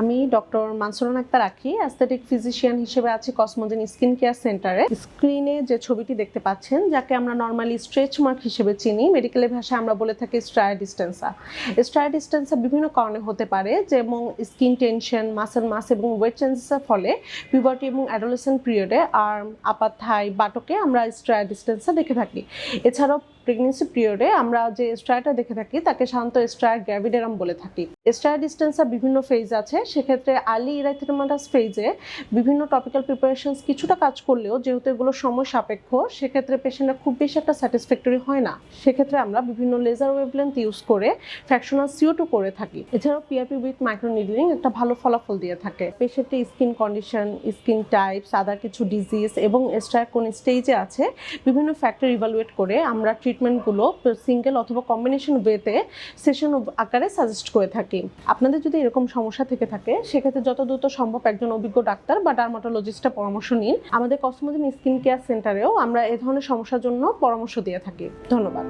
আমি ডক্টর মানসুরান আক্তার আখি aesthetic physician হিসেবে আছি কসমোজেন স্কিন কেয়ার সেন্টারে স্ক্রিনে যে ছবিটি দেখতে পাচ্ছেন, যাকে আমরা নর্মালি স্ট্রেচ মার্ক হিসেবে চিনি মেডিকেলের ভাষায় আমরা বলে থাকি স্ট্রায়া ডিস্টেন্সা স্ট্রায়া ডিস্টেন্সা বিভিন্ন কারণে হতে পারে, যেমন স্কিন টেনশন মাসেল মাস এবং ওয়েট চেঞ্জেসের ফলে পিউবার্টি এবং অ্যাডোলেসেন্ট পিরিয়ডে আর্ম আপাত থাই বাটকে আমরা স্ট্রায়া ডিস্টেন্সা দেখে থাকি। এছাড়াও প্রেগনেন্সি পিরিয়ডে আমরা যে স্ট্রায়াটা দেখে থাকি, তাকে সাধারণত স্ট্রায়া গ্র্যাভিডেরাম বলে থাকি। স্ট্রায়া ডিস্টেন্সা বিভিন্ন ফেজ আছে, সেক্ষেত্রে আর্লি ইরাইথেমাটাস ফেজে বিভিন্ন টপিক্যাল প্রিপারেশনস কিছুটা কাজ করলেও, যেহেতু এগুলো সময় সাপেক্ষ, সেক্ষেত্রে পেশেন্টরা খুব বেশি একটা স্যাটিসফ্যাক্টরি হয় না। সেক্ষেত্রে আমরা বিভিন্ন লেজার ওয়েভলেন্থ ইউজ করে ফ্র্যাকশনাল সিও টু করে থাকি। এছাড়াও পিআরপি উইথ মাইক্রো নিডলিং একটা ভালো ফলাফল দিয়ে থাকে। পেশেন্টের skin condition skin types other কিছু ডিজিজ এবং স্ট্রায়া কোন স্টেজে আছে, বিভিন্ন ফ্যাক্টর ইভালুয়েট করে আমরা ট্রিটমেন্টগুলো সিঙ্গেল অথবা কম্বিনেশন ওয়েতে সেশন আকারে সাজেস্ট করে থাকি। আপনাদের যদি এরকম সমস্যা থেকে থাকে, সেক্ষেত্রে যত দ্রুত সম্ভব একজন অভিজ্ঞ ডাক্তার বা ডার্মাটোলজিস্টের পরামর্শ নিন। আমাদের কসমোজিন স্কিন কেয়ার সেন্টারেও আমরা এ ধরনের সমস্যার জন্য পরামর্শ দিয়ে থাকি। ধন্যবাদ।